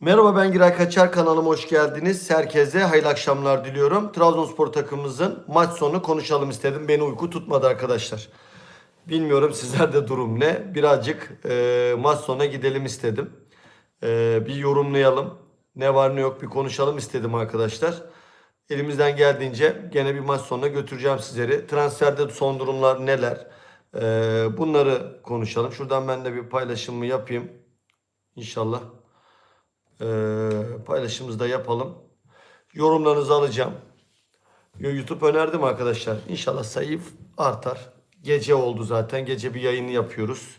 Merhaba ben Giray Kaçar kanalıma hoş geldiniz. Herkese hayırlı akşamlar diliyorum. Trabzonspor takımımızın maç sonu konuşalım istedim. Beni uyku tutmadı arkadaşlar. Bilmiyorum sizlerde durum ne. Birazcık e, maç sonuna gidelim istedim. E, bir yorumlayalım. Ne var ne yok bir konuşalım istedim arkadaşlar. Elimizden geldiğince gene bir maç sonuna götüreceğim sizleri. Transferde son durumlar neler? E, bunları konuşalım. Şuradan ben de bir paylaşımımı yapayım. İnşallah. Ee, paylaşımımızı da yapalım. Yorumlarınızı alacağım. YouTube önerdim arkadaşlar. İnşallah sayı artar. Gece oldu zaten. Gece bir yayını yapıyoruz.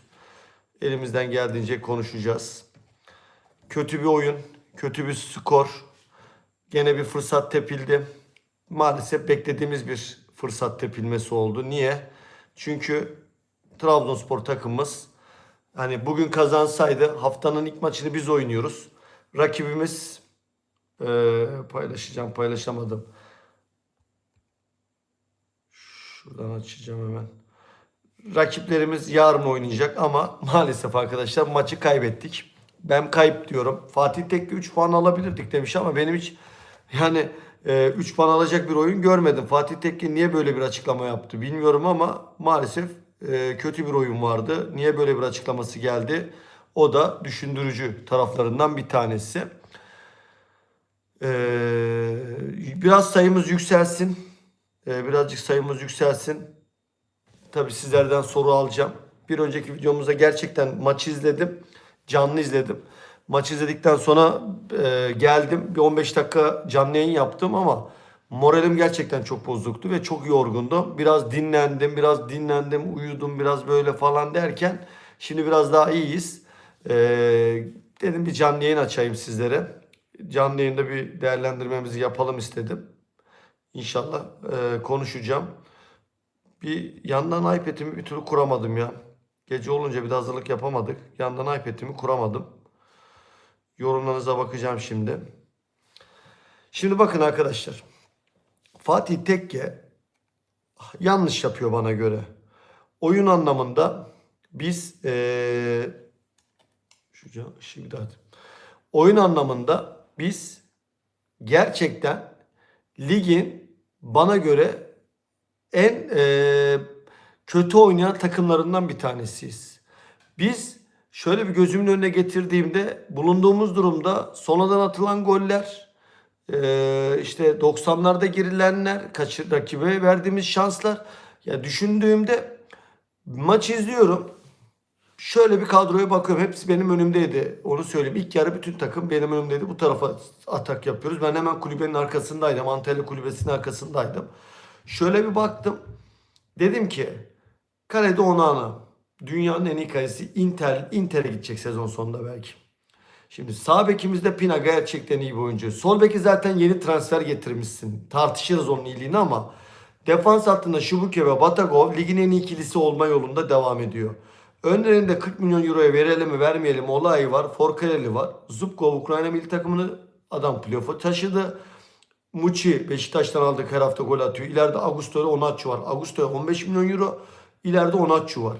Elimizden geldiğince konuşacağız. Kötü bir oyun. Kötü bir skor. Gene bir fırsat tepildi. Maalesef beklediğimiz bir fırsat tepilmesi oldu. Niye? Çünkü Trabzonspor takımımız hani bugün kazansaydı haftanın ilk maçını biz oynuyoruz. Rakibimiz eee, paylaşacağım paylaşamadım. Şuradan açacağım hemen. Rakiplerimiz yarın oynayacak ama maalesef arkadaşlar maçı kaybettik. Ben kayıp diyorum. Fatih Tekke 3 puan alabilirdik demiş ama benim hiç yani 3 puan alacak bir oyun görmedim. Fatih Tekke niye böyle bir açıklama yaptı bilmiyorum ama maalesef e, kötü bir oyun vardı. Niye böyle bir açıklaması geldi? O da düşündürücü taraflarından bir tanesi. Ee, biraz sayımız yükselsin. Ee, birazcık sayımız yükselsin. Tabii sizlerden soru alacağım. Bir önceki videomuzda gerçekten maçı izledim. Canlı izledim. Maçı izledikten sonra e, geldim. Bir 15 dakika canlı yayın yaptım ama moralim gerçekten çok bozuktu ve çok yorgundum. Biraz dinlendim, biraz dinlendim, uyudum biraz böyle falan derken şimdi biraz daha iyiyiz. Ee, dedim bir canlı yayın açayım sizlere. Canlı yayında bir değerlendirmemizi yapalım istedim. İnşallah e, konuşacağım. Bir yandan iPad'imi bir türlü kuramadım ya. Gece olunca bir de hazırlık yapamadık. Yandan iPad'imi kuramadım. Yorumlarınıza bakacağım şimdi. Şimdi bakın arkadaşlar. Fatih Tekke yanlış yapıyor bana göre. Oyun anlamında biz eee şu ışığı atayım. Oyun anlamında biz gerçekten ligin bana göre en eee, kötü oynayan takımlarından bir tanesiyiz. Biz şöyle bir gözümün önüne getirdiğimde bulunduğumuz durumda sonradan atılan goller, eee, işte 90'larda girilenler, kaçır rakibe verdiğimiz şanslar. Ya düşündüğümde maç izliyorum. Şöyle bir kadroya bakıyorum. Hepsi benim önümdeydi. Onu söyleyeyim. İlk yarı bütün takım benim önümdeydi. Bu tarafa atak yapıyoruz. Ben hemen kulübenin arkasındaydım. Antalya kulübesinin arkasındaydım. Şöyle bir baktım. Dedim ki kalede Onana. Dünyanın en iyi kalesi Inter, Inter'e gidecek sezon sonunda belki. Şimdi sağ bekimizde Pina gerçekten iyi bir oyuncu. Sol beki zaten yeni transfer getirmişsin. Tartışırız onun iyiliğini ama defans hattında Şubuke ve Batagov ligin en iyi ikilisi olma yolunda devam ediyor. Önlerinde 40 milyon euroya verelim mi vermeyelim mi olayı var. Forkareli var. Zubkov Ukrayna milli takımını adam playoff'a taşıdı. Muçi Beşiktaş'tan aldık her hafta gol atıyor. İleride Augusto ile Onatçu var. Augusto'ya 15 milyon euro. İleride Onatçu var.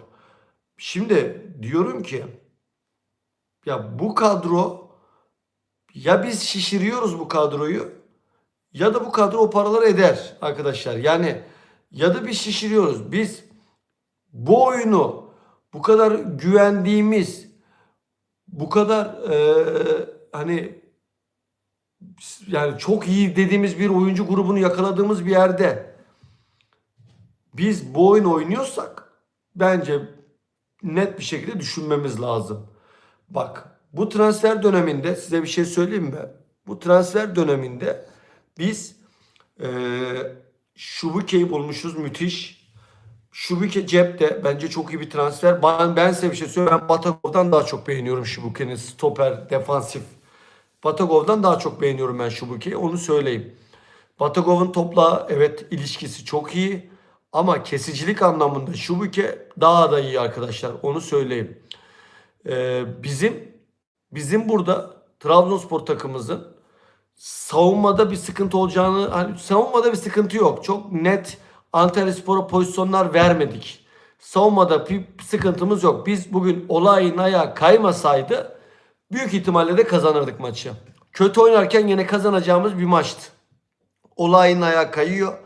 Şimdi diyorum ki ya bu kadro ya biz şişiriyoruz bu kadroyu ya da bu kadro o paraları eder arkadaşlar. Yani ya da biz şişiriyoruz. Biz bu oyunu bu kadar güvendiğimiz bu kadar eee, hani yani çok iyi dediğimiz bir oyuncu grubunu yakaladığımız bir yerde biz bu oyunu oynuyorsak bence net bir şekilde düşünmemiz lazım. Bak bu transfer döneminde size bir şey söyleyeyim mi? Bu transfer döneminde biz eee Şubuke'yi bulmuşuz müthiş. Şubuke cepte bence çok iyi bir transfer. Ben, ben size bir şey söyleyeyim. Ben Batagov'dan daha çok beğeniyorum Şubuke'nin stoper, defansif. Batagov'dan daha çok beğeniyorum ben Şubuke'yi. Onu söyleyeyim. Batagov'un topla evet ilişkisi çok iyi. Ama kesicilik anlamında Şubuke daha da iyi arkadaşlar. Onu söyleyeyim. Ee, bizim bizim burada Trabzonspor takımımızın savunmada bir sıkıntı olacağını hani savunmada bir sıkıntı yok. Çok net Antalyaspor'a pozisyonlar vermedik. Savunmada bir sıkıntımız yok. Biz bugün olayın ayağı kaymasaydı büyük ihtimalle de kazanırdık maçı. Kötü oynarken yine kazanacağımız bir maçtı. Olayın ayağı kayıyor.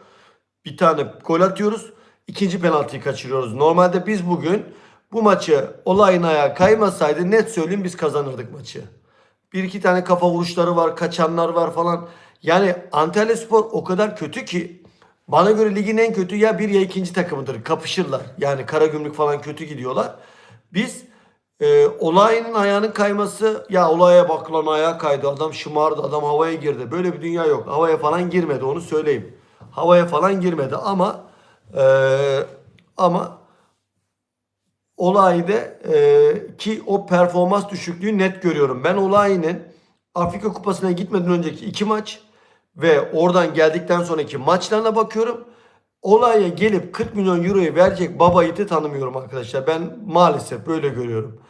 Bir tane gol atıyoruz. İkinci penaltıyı kaçırıyoruz. Normalde biz bugün bu maçı olayın ayağı kaymasaydı net söyleyeyim biz kazanırdık maçı. Bir iki tane kafa vuruşları var, kaçanlar var falan. Yani Antalya Spor o kadar kötü ki bana göre ligin en kötü ya bir ya ikinci takımıdır. Kapışırlar. Yani Karagümrük falan kötü gidiyorlar. Biz e, olayın ayağının kayması ya olaya bak lan ayağa kaydı adam şımardı adam havaya girdi. Böyle bir dünya yok. Havaya falan girmedi onu söyleyeyim. Havaya falan girmedi ama e, ama olayda e, ki o performans düşüklüğü net görüyorum. Ben olayının Afrika Kupası'na gitmeden önceki iki maç ve oradan geldikten sonraki maçlarına bakıyorum. Olaya gelip 40 milyon euroyu verecek baba yiğiti tanımıyorum arkadaşlar. Ben maalesef böyle görüyorum.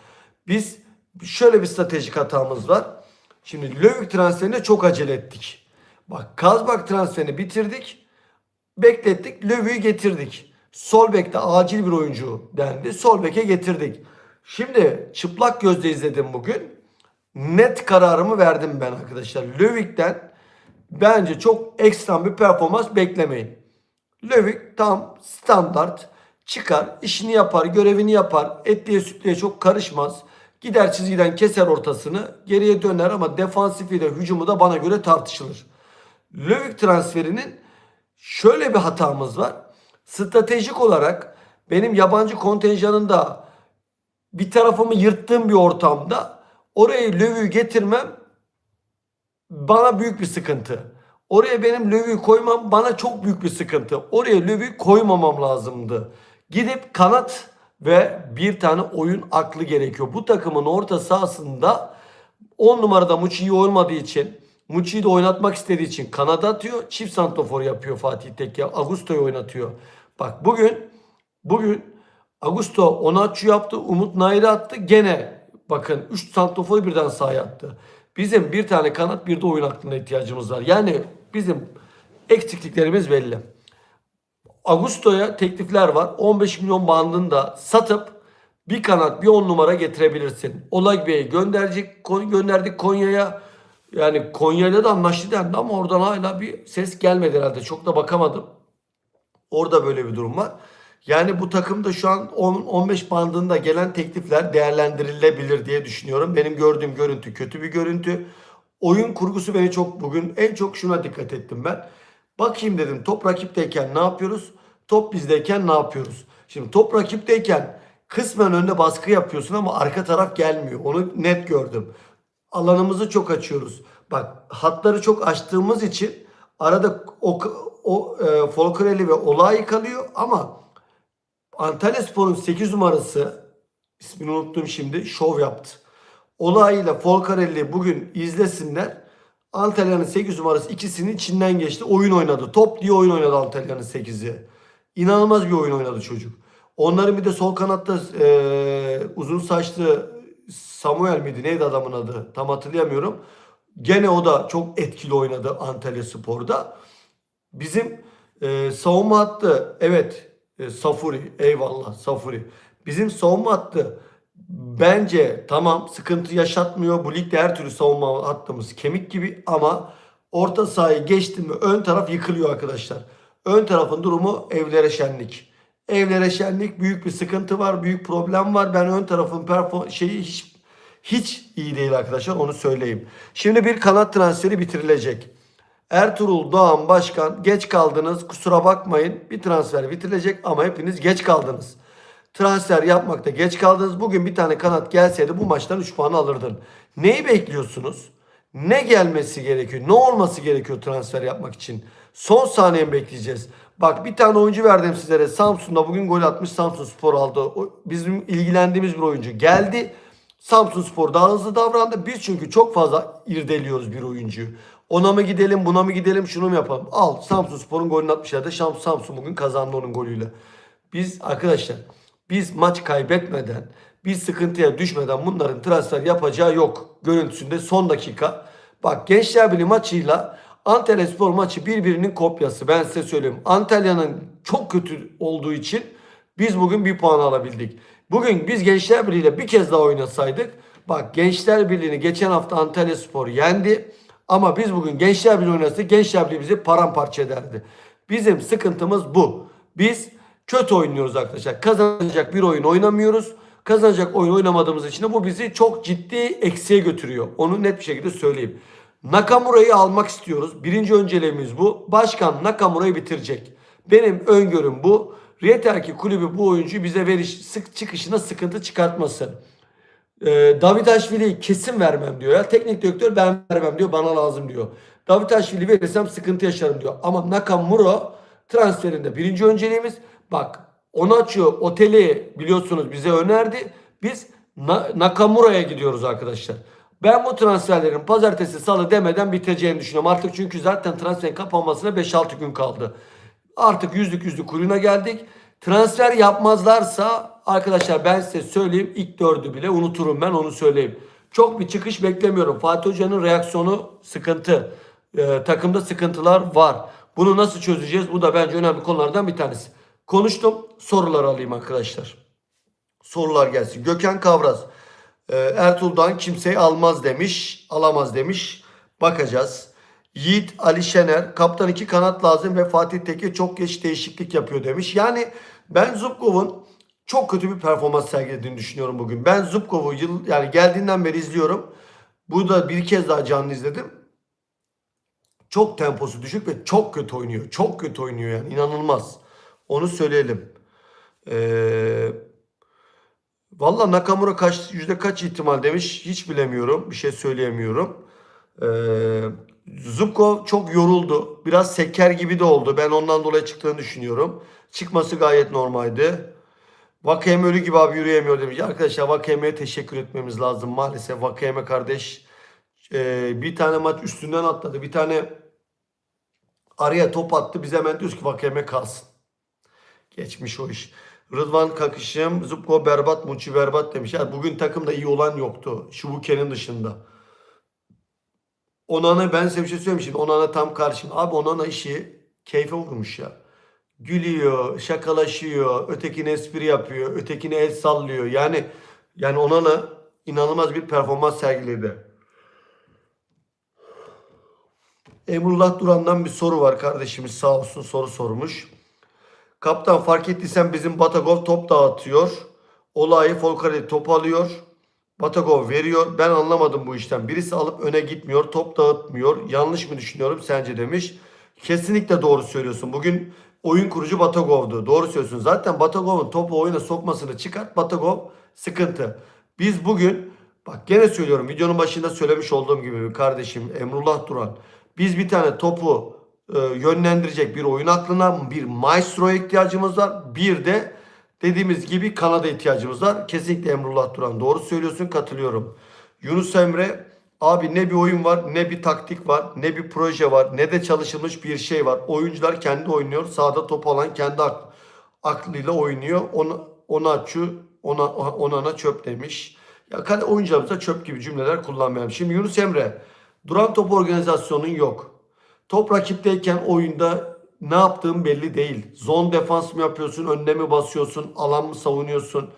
Biz şöyle bir stratejik hatamız var. Şimdi Lövik transferine çok acele ettik. Bak Kazbak transferini bitirdik. Beklettik. Lövük'ü getirdik. Sol bekte acil bir oyuncu dendi. Sol beke getirdik. Şimdi çıplak gözle izledim bugün. Net kararımı verdim ben arkadaşlar. Lövik'ten bence çok ekstrem bir performans beklemeyin. Lövik tam standart çıkar, işini yapar, görevini yapar. Etliye sütlüye çok karışmaz. Gider çizgiden keser ortasını, geriye döner ama defansifiyle hücumu da bana göre tartışılır. Lövik transferinin şöyle bir hatamız var. Stratejik olarak benim yabancı kontenjanında bir tarafımı yırttığım bir ortamda oraya Lövük'ü getirmem bana büyük bir sıkıntı. Oraya benim Lövük'ü koymam bana çok büyük bir sıkıntı. Oraya Lövük'ü koymamam lazımdı. Gidip kanat ve bir tane oyun aklı gerekiyor. Bu takımın orta sahasında 10 numarada Muçi'yi olmadığı için Muçi'yi de oynatmak istediği için kanada atıyor. Çift santrofor yapıyor Fatih Tekke. Augusto'yu oynatıyor. Bak bugün bugün Augusto Onaçu yaptı. Umut Nair'i attı. Gene bakın 3 santroforu birden sahaya attı. Bizim bir tane kanat bir de oyun aklına ihtiyacımız var. Yani bizim eksikliklerimiz belli. Augusto'ya teklifler var. 15 milyon bandında satıp bir kanat bir 10 numara getirebilirsin. Olay Bey'i gönderecek, gönderdik Konya'ya. Yani Konya'yla da anlaştı dendi ama oradan hala bir ses gelmedi herhalde. Çok da bakamadım. Orada böyle bir durum var. Yani bu takımda şu an 10-15 bandında gelen teklifler değerlendirilebilir diye düşünüyorum. Benim gördüğüm görüntü kötü bir görüntü. Oyun kurgusu beni çok bugün en çok şuna dikkat ettim ben. Bakayım dedim top rakipteyken ne yapıyoruz? Top bizdeyken ne yapıyoruz? Şimdi top rakipteyken kısmen önde baskı yapıyorsun ama arka taraf gelmiyor. Onu net gördüm. Alanımızı çok açıyoruz. Bak hatları çok açtığımız için arada o, o e, Folcarelli ve Olay kalıyor ama Antalya Spor'un 8 numarası ismini unuttum şimdi şov yaptı. Olayıyla Folcarelli bugün izlesinler. Antalya'nın 8 numarası ikisinin içinden geçti. Oyun oynadı. Top diye oyun oynadı Antalya'nın 8'i. İnanılmaz bir oyun oynadı çocuk. Onların bir de sol kanatta e, uzun saçlı Samuel miydi neydi adamın adı tam hatırlayamıyorum. Gene o da çok etkili oynadı Antalya Spor'da. Bizim e, savunma hattı evet e, Safuri eyvallah Safuri. Bizim savunma hattı bence tamam sıkıntı yaşatmıyor. Bu ligde her türlü savunma hattımız kemik gibi ama orta sahayı geçti mi ön taraf yıkılıyor arkadaşlar. Ön tarafın durumu evlere şenlik. Evlere şenlik büyük bir sıkıntı var, büyük problem var. Ben ön tarafın perform şeyi hiç hiç iyi değil arkadaşlar onu söyleyeyim. Şimdi bir kanat transferi bitirilecek. Ertuğrul Doğan Başkan geç kaldınız kusura bakmayın bir transfer bitirilecek ama hepiniz geç kaldınız. Transfer yapmakta geç kaldınız. Bugün bir tane kanat gelseydi bu maçtan 3 puan alırdın. Neyi bekliyorsunuz? Ne gelmesi gerekiyor? Ne olması gerekiyor transfer yapmak için? Son saniye bekleyeceğiz? Bak bir tane oyuncu verdim sizlere. Samsun'da bugün gol atmış Samsun Spor aldı. Bizim ilgilendiğimiz bir oyuncu geldi. Samsun Spor daha hızlı davrandı. Biz çünkü çok fazla irdeliyoruz bir oyuncuyu. Ona mı gidelim, buna mı gidelim, şunu mu yapalım? Al Samsun Spor'un golünü atmışlardı. Şam- Samsun bugün kazandı onun golüyle. Biz arkadaşlar biz maç kaybetmeden, bir sıkıntıya düşmeden bunların transfer yapacağı yok. Görüntüsünde son dakika. Bak Gençler Birliği maçıyla Antalya Spor maçı birbirinin kopyası. Ben size söyleyeyim. Antalya'nın çok kötü olduğu için biz bugün bir puan alabildik. Bugün biz Gençler Birliği ile bir kez daha oynasaydık Bak Gençler Birliği'ni geçen hafta Antalya Spor yendi. Ama biz bugün Gençler Birliği oynasaydık Gençler Birliği bizi paramparça ederdi. Bizim sıkıntımız bu. Biz kötü oynuyoruz arkadaşlar. Kazanacak bir oyun oynamıyoruz. Kazanacak oyun oynamadığımız için de bu bizi çok ciddi eksiğe götürüyor. Onu net bir şekilde söyleyeyim. Nakamura'yı almak istiyoruz. Birinci önceliğimiz bu. Başkan Nakamura'yı bitirecek. Benim öngörüm bu. Yeter ki kulübü bu oyuncuyu bize veriş sık çıkışına sıkıntı çıkartmasın. Ee, Davidashvili'yi kesin vermem diyor ya. Teknik direktör ben vermem diyor. Bana lazım diyor. Davidashvili verirsem sıkıntı yaşarım diyor. Ama Nakamura transferinde birinci önceliğimiz bak Onaçio Oteli biliyorsunuz bize önerdi. Biz Na- Nakamura'ya gidiyoruz arkadaşlar. Ben bu transferlerin pazartesi salı demeden biteceğini düşünüyorum. Artık çünkü zaten transferin kapanmasına 5-6 gün kaldı. Artık yüzlük yüzlük kuruna geldik. Transfer yapmazlarsa arkadaşlar ben size söyleyeyim ilk dördü bile unuturum ben onu söyleyeyim. Çok bir çıkış beklemiyorum. Fatih Hoca'nın reaksiyonu sıkıntı. Ee, takımda sıkıntılar var. Bunu nasıl çözeceğiz? Bu da bence önemli konulardan bir tanesi. Konuştum. Sorular alayım arkadaşlar. Sorular gelsin. Gökhan Kavraz. e, Ertuğrul'dan kimseyi almaz demiş. Alamaz demiş. Bakacağız. Yiğit Ali Şener. Kaptan iki kanat lazım ve Fatih Tekke çok geç değişiklik yapıyor demiş. Yani ben Zubkov'un çok kötü bir performans sergilediğini düşünüyorum bugün. Ben Zubkov'u yıl yani geldiğinden beri izliyorum. Bu da bir kez daha canlı izledim. Çok temposu düşük ve çok kötü oynuyor. Çok kötü oynuyor yani inanılmaz. Onu söyleyelim. Eee Valla Nakamura kaç yüzde kaç ihtimal demiş hiç bilemiyorum. Bir şey söyleyemiyorum. Ee, Zubkov çok yoruldu. Biraz seker gibi de oldu. Ben ondan dolayı çıktığını düşünüyorum. Çıkması gayet normaldi. Vakayeme ölü gibi abi yürüyemiyor demiş. Arkadaşlar Vakayeme'ye teşekkür etmemiz lazım. Maalesef Vakayeme kardeş e, bir tane maç üstünden atladı. Bir tane araya top attı. Biz hemen diyoruz ki Vakayeme kalsın. Geçmiş o iş. Rıdvan Kakışım, Zubko berbat, Muçi berbat demiş. Yani bugün takımda iyi olan yoktu. Şubuke'nin dışında. Onana ben size bir şey söyleyeyim şimdi. Onana tam karşım. Abi Onana işi keyfe vurmuş ya. Gülüyor, şakalaşıyor, ötekine espri yapıyor, ötekine el sallıyor. Yani yani Onana inanılmaz bir performans sergiledi. Emrullah Duran'dan bir soru var kardeşimiz sağ olsun soru sormuş. Kaptan fark ettiysen bizim Batagov top dağıtıyor. Olayı Folkari top alıyor. Batagov veriyor. Ben anlamadım bu işten. Birisi alıp öne gitmiyor. Top dağıtmıyor. Yanlış mı düşünüyorum sence demiş. Kesinlikle doğru söylüyorsun. Bugün oyun kurucu Batagov'du. Doğru söylüyorsun. Zaten Batagov'un topu oyuna sokmasını çıkart. Batagov sıkıntı. Biz bugün bak gene söylüyorum videonun başında söylemiş olduğum gibi kardeşim Emrullah Duran. Biz bir tane topu e, yönlendirecek bir oyun aklına bir maestroya ihtiyacımız var. Bir de dediğimiz gibi kanada ihtiyacımız var. Kesinlikle Emrullah Duran doğru söylüyorsun katılıyorum. Yunus Emre abi ne bir oyun var ne bir taktik var ne bir proje var ne de çalışılmış bir şey var. Oyuncular kendi oynuyor sahada top alan kendi ak- aklıyla oynuyor. Ona, ona açı ona onana çöp demiş. Ya oyuncularımıza çöp gibi cümleler kullanmayalım. Şimdi Yunus Emre duran top organizasyonun yok. Top rakipteyken oyunda ne yaptığın belli değil. Zon defans mı yapıyorsun, önüne mi basıyorsun, alan mı savunuyorsun,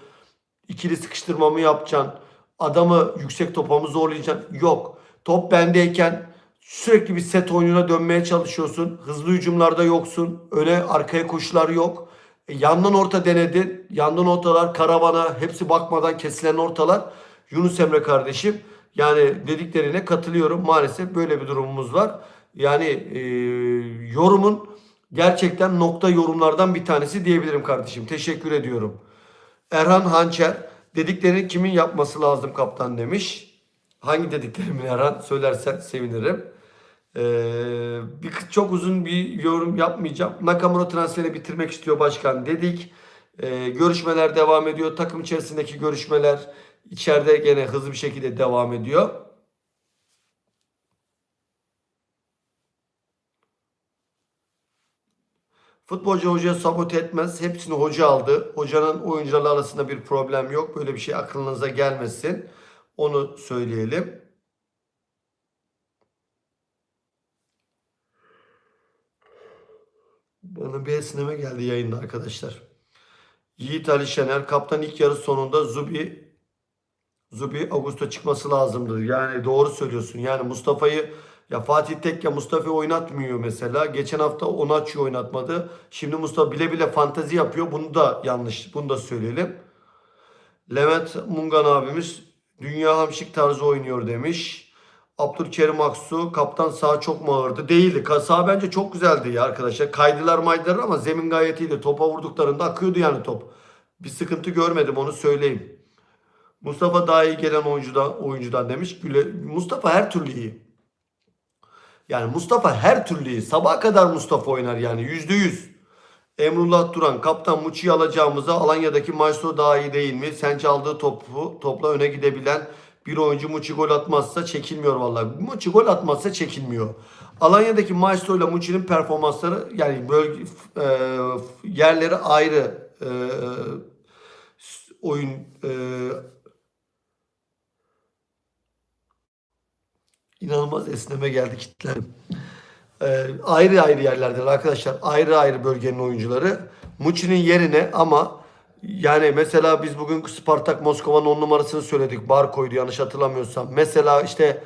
ikili sıkıştırma mı yapacaksın, adamı yüksek topa mı zorlayacaksın? Yok. Top bendeyken sürekli bir set oyununa dönmeye çalışıyorsun. Hızlı hücumlarda yoksun. Öne arkaya koşular yok. E, yandan orta denedin. Yandan ortalar, karavana, hepsi bakmadan kesilen ortalar. Yunus Emre kardeşim. Yani dediklerine katılıyorum. Maalesef böyle bir durumumuz var. Yani e, yorumun gerçekten nokta yorumlardan bir tanesi diyebilirim kardeşim. Teşekkür ediyorum. Erhan Hançer dediklerini kimin yapması lazım kaptan demiş. Hangi dediklerimi Erhan söylersen sevinirim. Ee, bir çok uzun bir yorum yapmayacağım. Nakamura transferi bitirmek istiyor başkan dedik. Ee, görüşmeler devam ediyor. Takım içerisindeki görüşmeler içeride gene hızlı bir şekilde devam ediyor. Futbolcu hocaya sabote etmez. Hepsini hoca aldı. Hocanın oyuncularla arasında bir problem yok. Böyle bir şey aklınıza gelmesin. Onu söyleyelim. Bana bir esneme geldi yayında arkadaşlar. Yiğit Ali Şener kaptan ilk yarı sonunda Zubi Zubi Augusto çıkması lazımdı. Yani doğru söylüyorsun. Yani Mustafa'yı ya Fatih Tekke Mustafa'yı oynatmıyor mesela. Geçen hafta Onaç'ı oynatmadı. Şimdi Mustafa bile bile fantazi yapıyor. Bunu da yanlış. Bunu da söyleyelim. Levent Mungan abimiz dünya hamşik tarzı oynuyor demiş. Abdülkerim Aksu kaptan sağ çok mu ağırdı? Değildi. Sağ bence çok güzeldi ya arkadaşlar. Kaydılar maydılar ama zemin gayet iyiydi. Topa vurduklarında akıyordu yani top. Bir sıkıntı görmedim onu söyleyeyim. Mustafa daha iyi gelen oyuncudan, oyuncudan demiş. Güle, Mustafa her türlü iyi. Yani Mustafa her türlü iyi. Sabaha kadar Mustafa oynar yani yüzde yüz. Emrullah Duran, kaptan Muçi'yi alacağımıza Alanya'daki Maestro daha iyi değil mi? Sence aldığı topu topla öne gidebilen bir oyuncu Muçi gol atmazsa çekilmiyor vallahi. Muçi gol atmazsa çekilmiyor. Alanya'daki Maestro ile Muçi'nin performansları yani bölge e, yerleri ayrı e, oyun e, inanılmaz esneme geldi kitlerim. Ee, ayrı ayrı yerlerden arkadaşlar. Ayrı ayrı bölgenin oyuncuları. Muçi'nin yerine ama yani mesela biz bugün Spartak Moskova'nın 10 numarasını söyledik. Barko'ydu yanlış hatırlamıyorsam. Mesela işte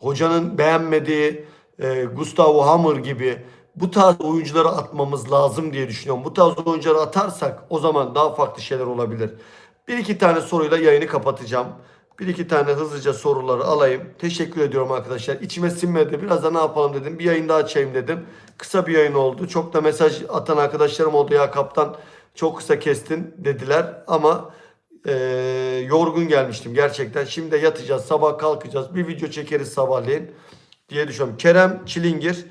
hocanın beğenmediği e, Gustavo Hammer gibi bu tarz oyuncuları atmamız lazım diye düşünüyorum. Bu tarz oyuncuları atarsak o zaman daha farklı şeyler olabilir. Bir iki tane soruyla yayını kapatacağım. Bir iki tane hızlıca soruları alayım. Teşekkür ediyorum arkadaşlar. İçime sinmedi. Biraz da ne yapalım dedim. Bir yayın daha açayım dedim. Kısa bir yayın oldu. Çok da mesaj atan arkadaşlarım oldu. Ya kaptan çok kısa kestin dediler. Ama eee, yorgun gelmiştim gerçekten. Şimdi de yatacağız. Sabah kalkacağız. Bir video çekeriz sabahleyin diye düşünüyorum. Kerem Çilingir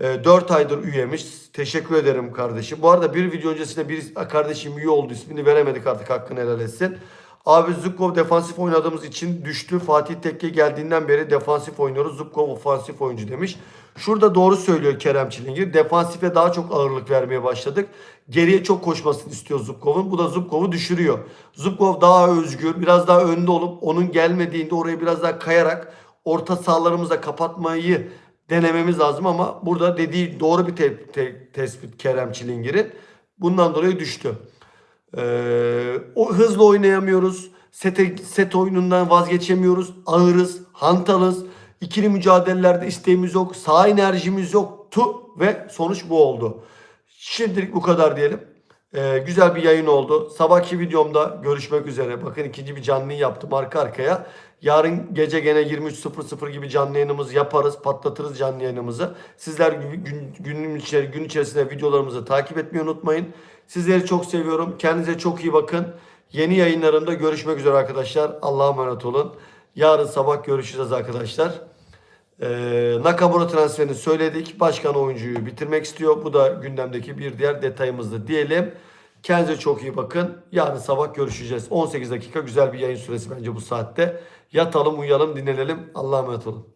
4 aydır üyemiş. Teşekkür ederim kardeşim. Bu arada bir video öncesinde bir kardeşim üye oldu. İsmini veremedik artık hakkını helal etsin. Abi Zubkov defansif oynadığımız için düştü. Fatih Tekke geldiğinden beri defansif oynuyoruz. Zubkov ofansif oyuncu demiş. Şurada doğru söylüyor Kerem Çilingir. Defansife daha çok ağırlık vermeye başladık. Geriye çok koşmasını istiyor Zubkov'un. Bu da Zubkov'u düşürüyor. Zubkov daha özgür, biraz daha önde olup onun gelmediğinde orayı biraz daha kayarak orta sahalarımıza kapatmayı denememiz lazım ama burada dediği doğru bir te- te- tespit Kerem Çilingir'in. Bundan dolayı düştü. Ee, o hızlı oynayamıyoruz. Sete, set oyunundan vazgeçemiyoruz. Ağırız, hantalız. İkili mücadelelerde isteğimiz yok. Sağ enerjimiz yoktu ve sonuç bu oldu. Şimdilik bu kadar diyelim. Ee, güzel bir yayın oldu. Sabahki videomda görüşmek üzere. Bakın ikinci bir canlı yayın yaptım arka arkaya. Yarın gece gene 23.00 gibi canlı yayınımızı yaparız. Patlatırız canlı yayınımızı. Sizler gün, gün, içeri, gün içerisinde videolarımızı takip etmeyi unutmayın. Sizleri çok seviyorum. Kendinize çok iyi bakın. Yeni yayınlarımda görüşmek üzere arkadaşlar. Allah'a emanet olun. Yarın sabah görüşeceğiz arkadaşlar. Ee, Nakamura transferini söyledik. Başkan oyuncuyu bitirmek istiyor. Bu da gündemdeki bir diğer detayımızdı diyelim. Kendinize çok iyi bakın. Yarın sabah görüşeceğiz. 18 dakika güzel bir yayın süresi bence bu saatte. Yatalım, uyuyalım, dinlenelim. Allah'a emanet olun.